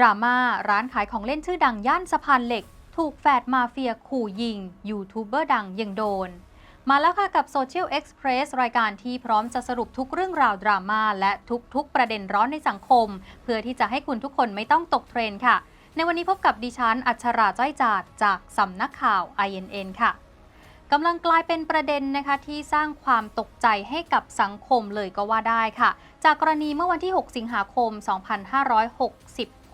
รุปดราม่าร้านขายของเล่นชื่อดังย่านสะพานเหล็ก ถูกแฝดมาเฟียขู่ยิง ยูทูบเบอร์ดังยังโดน มาแล้วค่ะกับ Social Express รายการที่พร้อมจะสรุปทุกเรื่องราวดราม่าและทุกๆ ประเด็นร้อนในสังคม เพื่อที่จะให้คุณทุกคนไม่ต้องตกเทรนค่ะ ในวันนี้พบกับดิฉัน อัชราจ้อยจาดจากสำนักข่าว INN ค่ะกำลังกลายเป็นประเด็นนะคะที่สร้างความตกใจให้กับสังคมเลยก็ว่าได้ค่ะ จากกรณีเมื่อวันที่ 6 สิงหาคม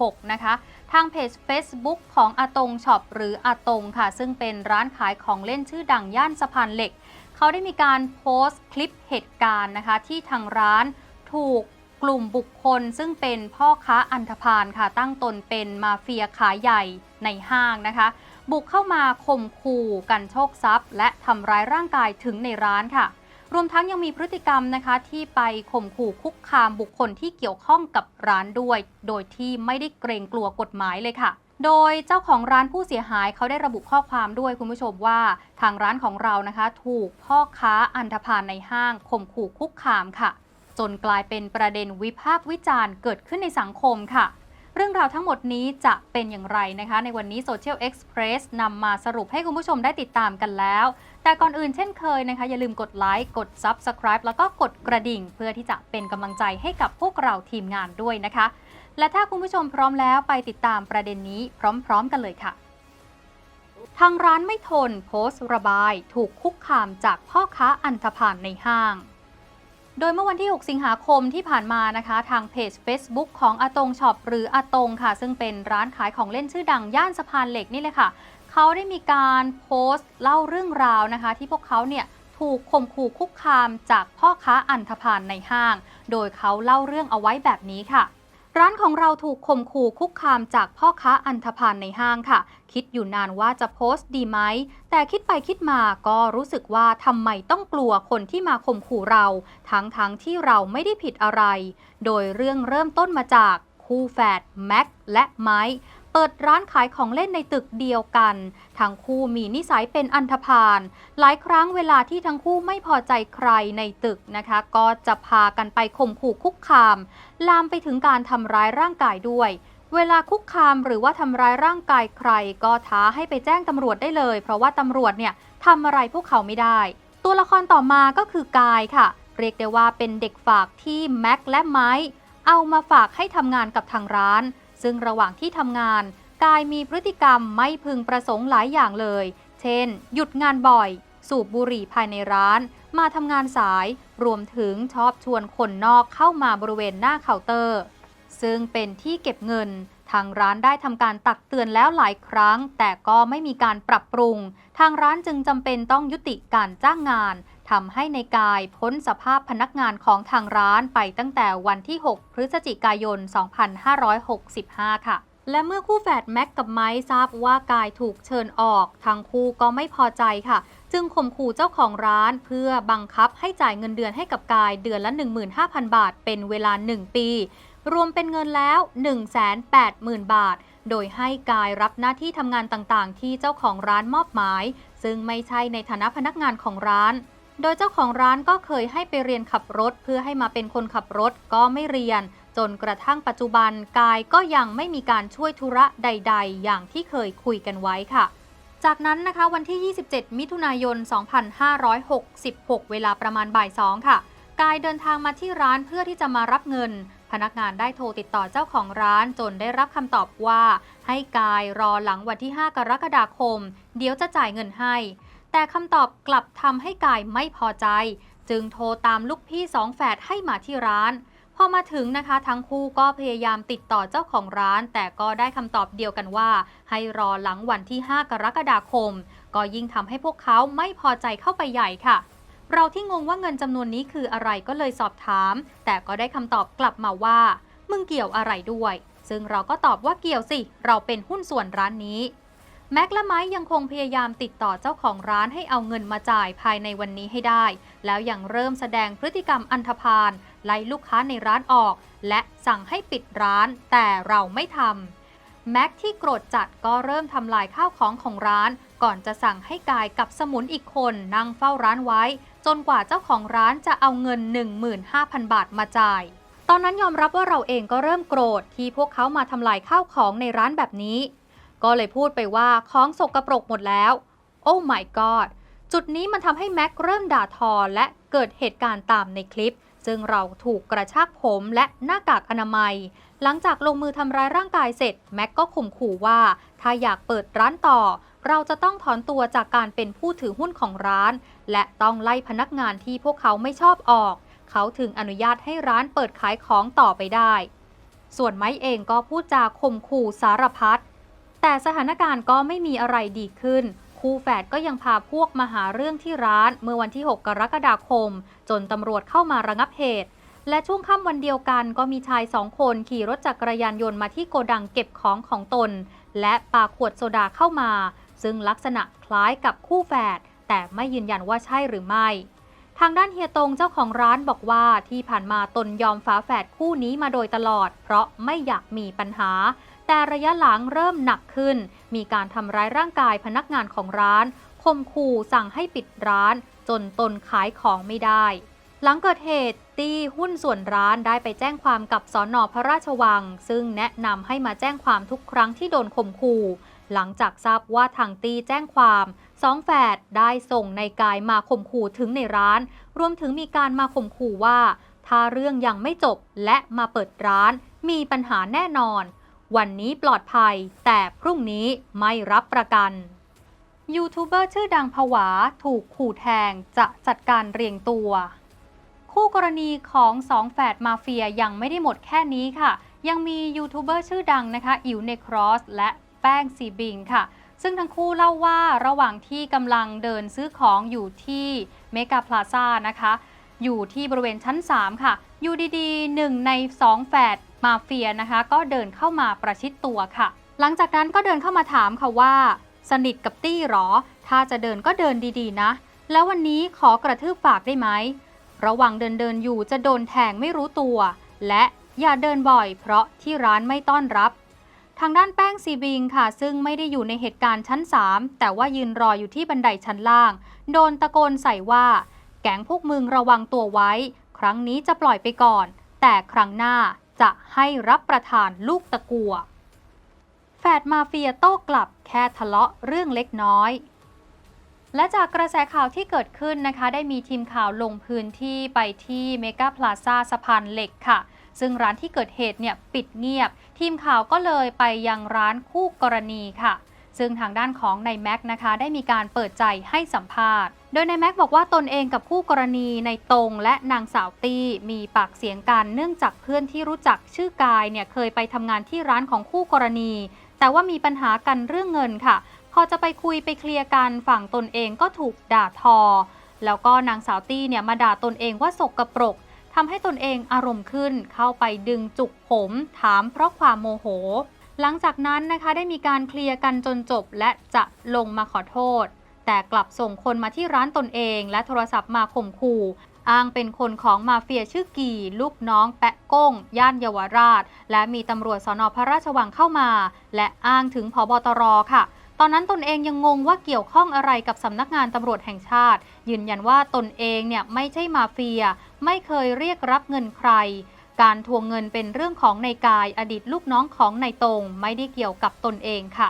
6 นะคะ ทางเพจ Facebook ของอาตงช็อปหรืออาตงค่ะ ซึ่งเป็นร้านขายของเล่นชื่อดังย่านสะพานเหล็ก เขาได้มีการโพสต์คลิปเหตุการณ์นะคะ ที่ทางร้านถูกกลุ่มบุคคล ซึ่งเป็นพ่อค้าอันธพาลค่ะ ตั้งตนเป็นมาเฟียขายใหญ่ในห้างนะคะ บุกเข้ามาข่มขู่กันโชคทรัพย์ และทำร้ายร่างกายถึงในร้านค่ะ รวมทั้งยังมีพฤติกรรมนะคะที่ไปข่มขู่คุกคามบุคคลที่เกี่ยวข้องกับร้านด้วย โดยที่ไม่ได้เกรงกลัวกฎหมายเลยค่ะ โดยเจ้าของร้านผู้เสียหายเขาได้ระบุข้อความด้วยคุณผู้ชมว่า ทางร้านของเรานะคะ ถูกพ่อค้าอันธพาลในห้างข่มขู่คุกคามค่ะ จนกลายเป็นประเด็นวิพากษ์วิจารณ์เกิดขึ้นในสังคมค่ะ เรื่องราวทั้งหมดนี้จะเป็นอย่างไรนะคะ ในวันนี้ Social Express นำมาสรุปให้คุณผู้ชมได้ติดตามกันแล้ว แต่ก่อนอื่นเช่นเคยนะคะ อย่าลืมกดไลค์กด Subscribe แล้วก็กดกระดิ่ง เพื่อที่จะเป็นกำลังใจให้กับพวกเราทีมงานด้วยนะคะ และถ้าคุณผู้ชมพร้อมแล้วไปติดตามประเด็นนี้พร้อม ๆ กันเลยค่ะ ทางร้านไม่ทนโพสต์ระบาย ถูกคุกคามจากพ่อค้าอันธพาลในห้าง โดยเมื่อวันที่ 6 สิงหาคมที่ผ่านมานะคะ ทางเพจ Facebook ของอาตงช็อปหรืออาตงค่ะ ซึ่งเป็นร้านขายของเล่นชื่อดังย่านสะพานเหล็กนี่เลยค่ะ เขาได้มีการโพสต์เล่าเรื่องราวนะคะ ที่พวกเขาเนี่ยถูกข่มขู่คุกคามจากพ่อค้าอันธพาลในห้าง โดยเขาเล่าเรื่องเอาไว้แบบนี้ค่ะ ร้านของเราถูกข่มขู่คุกคามจากพ่อค้าอันธพาลในห้างค่ะ คิดอยู่นานว่าจะโพสต์ดีไหม แต่คิดไปคิดมาก็รู้สึกว่าทำไมต้องกลัวคนที่มาข่มขู่เรา ทั้งทั้งที่เราไม่ได้ผิดอะไร โดยเรื่องเริ่มต้นมาจากคู่แฝดแม็กและไม้ เปิดร้านขายของเล่นในตึกเดียวกัน ทั้งคู่มีนิสัยเป็นอันธพาล หลายครั้งเวลาที่ทั้งคู่ไม่พอใจใครในตึกนะคะ ก็จะพากันไปข่มขู่คุกคาม ลามไปถึงการทำร้ายร่างกายด้วยเวลาคุกคามหรือว่าทำร้ายร่างกายใคร ก็ท้าให้ไปแจ้งตำรวจได้เลย เพราะว่าตำรวจเนี่ยทำอะไรพวกเขาไม่ได้ ตัวละครต่อมาก็คือกายค่ะ เรียกได้ว่าเป็นเด็กฝากที่แม็กและไม้เอามาฝากให้ทำงานกับทางร้าน ซึ่งระหว่างที่ทำงาน กายมีพฤติกรรมไม่พึงประสงค์หลายอย่างเลย เช่น หยุดงานบ่อย สูบบุหรี่ภายในร้าน มาทำงานสาย รวมถึงชอบชวนคนนอกเข้ามาบริเวณหน้าเคาน์เตอร์ ซึ่งเป็นที่เก็บเงิน ทางร้านได้ทำการตักเตือนแล้วหลายครั้ง แต่ก็ไม่มีการปรับปรุง ทางร้านจึงจำเป็นต้องยุติการจ้างงาน ทำให้ในกายพ้นสภาพพนักงานของทางร้านไปตั้งแต่วันที่ 6 พฤศจิกายน 2565 ค่ะ และเมื่อคู่แฝดแม็กกับไมค์ทราบว่ากายถูกเชิญออกทั้งคู่ก็ไม่พอใจค่ะ จึงข่มขู่เจ้าของร้านเพื่อบังคับให้จ่ายเงินเดือนให้กับกายเดือนละ 15,000 บาท เป็นเวลา 1 ปี รวมเป็นเงินแล้ว 180,000 บาทโดยให้กายรับหน้าที่ทำงานต่างๆ ที่เจ้าของร้านมอบหมาย ซึ่งไม่ใช่ในฐานะพนักงานของร้าน โดยเจ้าของร้านก็เคยให้ไปเรียนขับรถ เพื่อให้มาเป็นคนขับรถก็ไม่เรียน จนกระทั่งปัจจุบันกายก็ยังไม่มีการช่วยธุระใด ๆ อย่างที่เคยคุยกันไว้ค่ะ จากนั้นนะคะวันที่ 27 มิถุนายน 2566 เวลาประมาณบ่าย2ค่ะ กายเดินทางมาที่ร้านเพื่อที่จะมารับเงิน พนักงานได้โทรติดต่อเจ้าของร้านจนได้รับคำตอบว่า ให้กายรอหลังวันที่ 5 กรกฎาคม เดี๋ยวจะจ่ายเงินให้ แต่คำตอบกลับทำให้กายไม่พอใจ จึงโทรตามลูกพี่สองแฝดให้มาที่ร้าน พอมาถึงนะคะ ทั้งคู่ก็พยายามติดต่อเจ้าของร้าน แต่ก็ได้คำตอบเดียวกันว่า ให้รอหลังวันที่ 5 กรกฎาคม ก็ยิ่งทำให้พวกเขาไม่พอใจเข้าไปใหญ่ค่ะเราที่งงว่าเงินจำนวนนี้คืออะไรก็เลยสอบถาม แต่ก็ได้คำตอบกลับมาว่า มึงเกี่ยวอะไรด้วย ซึ่งเราก็ตอบว่าเกี่ยวสิ เราเป็นหุ้นส่วนร้านนี้ แม็กและไม้ยังคงพยายามติดต่อเจ้าของร้านให้เอาเงินมาจ่ายภายในวันนี้ให้ได้ แล้วยังเริ่มแสดงพฤติกรรมอันธพาลไล่ลูกค้าในร้านออก และสั่งให้ปิดร้าน แต่เราไม่ทำแม็กที่โกรธจัดก็เริ่มทำลายข้าวของของร้าน ก่อนจะสั่งให้กายกับสมุนอีกคนนั่งเฝ้าร้านไว้ จนกว่าเจ้าของร้านจะเอาเงิน 15,000 บาทมาจ่ายตอนนั้นยอมรับว่าเราเองก็เริ่มโกรธที่พวกเขามาทำลายข้าวของในร้านแบบนี้ ก็เลยพูดไปว่าของสกรปรกหมดแล้ว โอ้ my god จุดนี้มันทำให้แม็กเริ่มด่าทอและเกิดเหตุการณ์ตามในคลิป ซึ่งเราถูกกระชากผมและหน้ากากอนามัย หลังจากลงมือทำร้ายร่างกายเสร็จ แม็กก็ข่มขู่ว่า ถ้าอยากเปิดร้านต่อ เราจะต้องถอนตัวจากการเป็นผู้ถือหุ้นของร้าน และต้องไล่พนักงานที่พวกเขาไม่ชอบออก เขาถึงอนุญาตให้ร้านเปิดขายของต่อไปได้ ส่วนไม้เองก็พูดจาข่มขู่สารพัด แต่สถานการณ์ก็ไม่มีอะไรดีขึ้น คู่แฝดก็ยังพาพวกมาหาเรื่องที่ร้านเมื่อวันที่ 6 กรกฎาคม จนตำรวจเข้ามาระงับเหตุ และช่วงค่ำวันเดียวกันก็มีชายสองคนขี่รถจักรยานยนต์มาที่โกดังเก็บของของตน และปาขวดโซดาเข้ามา ซึ่งลักษณะคล้ายกับคู่แฝดแต่ไม่ยืนยันว่าใช่หรือไม่ ทางด้านเฮียตงเจ้าของร้านบอกว่าที่ผ่านมาตนยอมฝาแฝดคู่นี้มาโดยตลอด เพราะไม่อยากมีปัญหา แต่ระยะหลังเริ่มหนักขึ้น มีการทำร้ายร่างกายพนักงานของร้านคมขู่สั่งให้ปิดร้าน จนตนขายของไม่ได้ หลังเกิดเหตุตีหุ้นส่วนร้านได้ไปแจ้งความกับสอนอพระราชวัง ซึ่งแนะนำให้มาแจ้งความทุกครั้งที่โดนข่มขู่หลังจากทราบว่าทางตีแจ้งความสองแฝดได้ส่งในกายมาข่มขู่ถึงในร้าน รวมถึงมีการมาข่มขู่ว่า ถ้าเรื่องยังไม่จบและมาเปิดร้าน มีปัญหาแน่นอน วันนี้ปลอดภัย แต่พรุ่งนี้ไม่รับประกัน ยูทูบเบอร์ชื่อดังผวาถูกขู่แทงจะจัดการเรียงตัว คู่กรณีของสองแฝดมาเฟียยังไม่ได้หมดแค่นี้ค่ะ ยังมียูทูบเบอร์ชื่อดังนะคะอิ๋วเนครอสและแป้งซีบิงค่ะซึ่งทั้งคู่เล่าว่าระหว่างที่กำลังเดินซื้อของอยู่ที่เมกาพลาซ่านะคะ อยู่ที่บริเวณชั้น 3 ค่ะ อยู่ดีๆหนึ่งใน 2 แฝด มาเฟียนะคะ ก็เดินเข้ามาประชิดตัวค่ะ หลังจากนั้นก็เดินเข้ามาถามค่ะว่า สนิทกับตี้หรอ ถ้าจะเดินก็เดินดีๆนะ แล้ววันนี้ขอกระทืบฝากได้ไหมระหว่างเดินเดินอยู่จะโดนแทงไม่รู้ตัว และอย่าเดินบ่อย เพราะที่ร้านไม่ต้อนรับ ทางด้านแป้งซีบิงค่ะ ซึ่งไม่ได้อยู่ในเหตุการณ์ชั้น 3 แต่ว่ายืนรออยู่ที่บันไดชั้นล่าง โดนตะโกนใส่ว่า แก๊งพวกมึงระวังตัวไว้ ครั้งนี้จะปล่อยไปก่อน แต่ครั้งหน้า จะให้รับประทานลูกตะกัวแฝดมาเฟียโต้กลับแค่ทะเลาะเรื่องเล็กน้อย และจากกระแสข่าวที่เกิดขึ้นนะคะ ได้มีทีมข่าวลงพื้นที่ไปที่เมกาพลาซ่าสะพานเหล็กค่ะ ซึ่งร้านที่เกิดเหตุเนี่ยปิดเงียบ ทีมข่าวก็เลยไปยังร้านคู่กรณีค่ะ ซึ่งทางด้านของนายแม็กนะคะ ได้มีการเปิดใจให้สัมภาษณ์ โดยนายแม็กบอกว่าตนเองกับคู่กรณีในตรงและนางสาวตี้มีปากเสียงกันเนื่องจากเพื่อนที่รู้จักชื่อกายเนี่ยเคยไปทำงานที่ร้านของคู่กรณี แต่ว่ามีปัญหากันเรื่องเงินค่ะ พอจะไปคุยไปเคลียร์กันฝั่งตนเองก็ถูกด่าทอ แล้วก็นางสาวตี้เนี่ยมาด่าตนเองว่าสกรปรกทำให้ตนเองอารมณ์ขึ้นเข้าไปดึงจุกผมถามเพราะความโมโห หลังจากนั้นนะคะได้มีการเคลียร์กันจนจบและจะลงมาขอโทษ แต่กลับส่งคนมาที่ร้านตนเอง และโทรศัพท์มาข่มขู่อ้างเป็นคนของมาเฟียชื่อกี่ ลูกน้องแปะก้ง ย่านเยาวราช และมีตำรวจสนพระราชวังเข้ามา และอ้างถึงพบตรค่ะ ตอนนั้นตนเองยังงงว่าเกี่ยวข้องอะไรกับสำนักงานตำรวจแห่งชาติ ยืนยันว่าตนเองเนี่ยไม่ใช่มาเฟีย ไม่เคยเรียกรับเงินใคร การทวงเงินเป็นเรื่องของในกายอดีตลูกน้องของนายตรงไม่ได้เกี่ยวกับตนเองค่ะ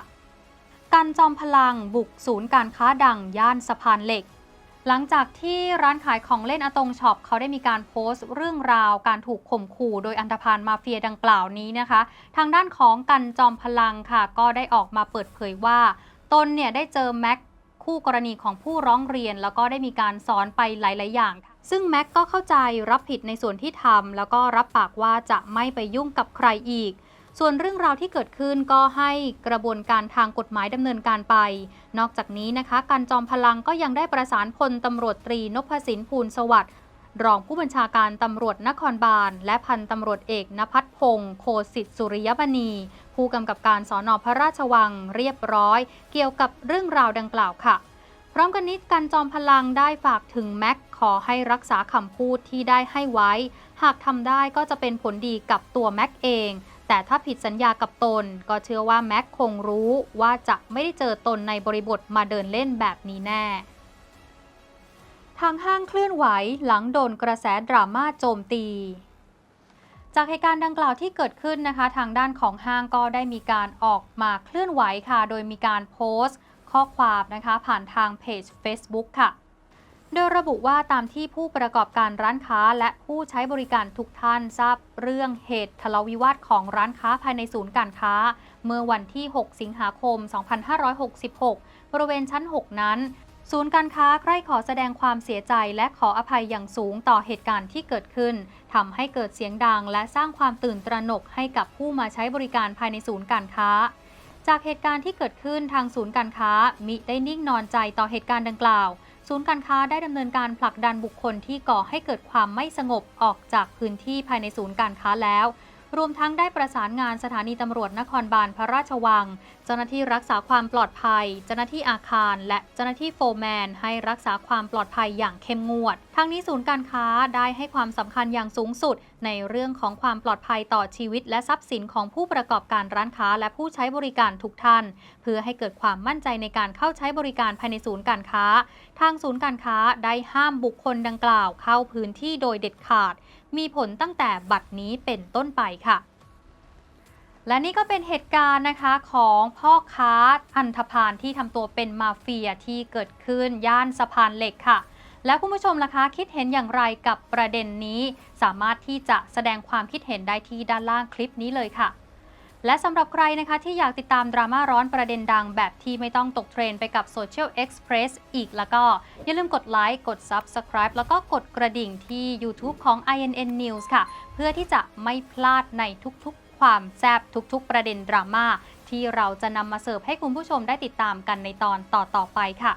กันจอมพลังบุกศูนย์การค้าดังย่านสะพานเหล็ก หลังจากที่ร้านขายของเล่นอาตงช็อปเขาได้มีการโพสต์ เรื่องราวการถูกข่มขู่โดยอันธพาลมาเฟียดังกล่าวนี้นะคะ ทางด้านของกันจอมพลังค่ะ ก็ได้ออกมาเปิดเผยว่า ตนเนี่ยได้เจอแม็กคู่กรณีของผู้ร้องเรียน แล้วก็ได้มีการสอนไปหลาย ๆ อย่างค่ะ ซึ่งแม็กก็เข้าใจรับผิดในส่วนที่ทำแล้วก็รับปากว่าจะไม่ไปยุ่งกับใครอีก ส่วนเรื่องราวที่เกิดขึ้นก็ให้กระบวนการทางกฎหมายดำเนินการไป นอกจากนี้นะคะ การจอมพลังก็ยังได้ประสานพลตำรวจตรีนพสินภูลสวัสดิ์รองผู้บัญชาการตำรวจนครบาล และพันตำรวจเอกนภัทพงศ์โคสิทธิสุริยบณี ผู้กำกับการสอนอพระราชวังเรียบร้อย เกี่ยวกับเรื่องราวดังกล่าวค่ะ พร้อมกันนี้การจอมพลังได้ฝากถึงแม็ก อให้รักษาคำพูดที่ได้ให้ไว้ หากทำได้ก็จะเป็นผลดีกับตัวแม็กเอง แต่ถ้าผิดสัญญากับตน ก็เชื่อว่าแม็กคงรู้ว่าจะไม่ได้เจอตนในบริบทมาเดินเล่นแบบนี้แน่ทางห้างเคลื่อนไหวหลังโดนกระแสดราม่าโจมตี จากเหตุการณ์ดังกล่าวที่เกิดขึ้นนะคะ ทางด้านของห้างก็ได้มีการออกมาเคลื่อนไหวค่ะ โดยมีการโพสต์ ข้อความนะคะ ผ่านทางเพจ Facebook ค่ะ โดยระบุว่าตามที่ผู้ประกอบการร้านค้าและผู้ใช้บริการทุกท่านทราบเรื่องเหตุทะเลาวิวาทของร้านค้าภายในศูนย์การค้า เมื่อวันที่ 6 สิงหาคม 2566 บริเวณชั้น 6 นั้น ศูนย์การค้าใคร่ขอแสดงความเสียใจและขออภัยอย่างสูงต่อเหตุการณ์ที่เกิดขึ้นทำให้เกิดเสียงดังและสร้างความตื่นตระหนกให้กับผู้มาใช้บริการภายในศูนย์การค้าจากเหตุการณ์ที่เกิดขึ้นทางศูนย์การค้ามิได้นิ่งนอนใจต่อเหตุการณ์ดังกล่าว ศูนย์การค้าได้ดำเนินการผลักดันบุคคลที่ก่อให้เกิดความไม่สงบออกจากพื้นที่ภายในศูนย์การค้าแล้ว รวมทั้งได้ประสานงานสถานีตำรวจนครบาลพระราชวัง เจ้าหน้าที่รักษาความปลอดภัย เจ้าหน้าที่อาคาร และเจ้าหน้าที่โฟร์แมน ให้รักษาความปลอดภัยอย่างเข้มงวด ทั้งนี้ศูนย์การค้าได้ให้ความสำคัญอย่างสูงสุด ในเรื่องของความปลอดภัยต่อชีวิต และทรัพย์สินของผู้ประกอบการร้านค้า และผู้ใช้บริการทุกท่าน เพื่อให้เกิดความมั่นใจในการเข้าใช้บริการภายในศูนย์การค้า ทางศูนย์การค้าได้ห้ามบุคคลดังกล่าวเข้าพื้นที่โดยเด็ดขาด มีผลตั้งแต่บัดนี้เป็นต้นไปค่ะ และนี่ก็เป็นเหตุการณ์นะคะของพ่อค้าอันธพาลที่ทำตัวเป็นมาเฟียที่เกิดขึ้นย่านสะพานเหล็กค่ะ แล้วคุณผู้ชมล่ะคะคิดเห็นอย่างไรกับประเด็นนี้ สามารถที่จะแสดงความคิดเห็นได้ที่ด้านล่างคลิปนี้เลยค่ะ และสำหรับใครนะคะที่อยากติดตามดราม่าร้อนประเด็นดังแบบที่ไม่ต้องตกเทรนไปกับ Social Express อีกแล้วก็ อย่าลืมกดไลค์กด Subscribe แล้วก็กดกระดิ่งที่ YouTube ของ INN News ค่ะ เพื่อที่จะไม่พลาดในทุกๆ ความแซ่บทุกๆ ประเด็นดราม่าที่เราจะนำมาเสิร์ฟให้คุณผู้ชมได้ติดตามกันในตอนต่อๆไปค่ะ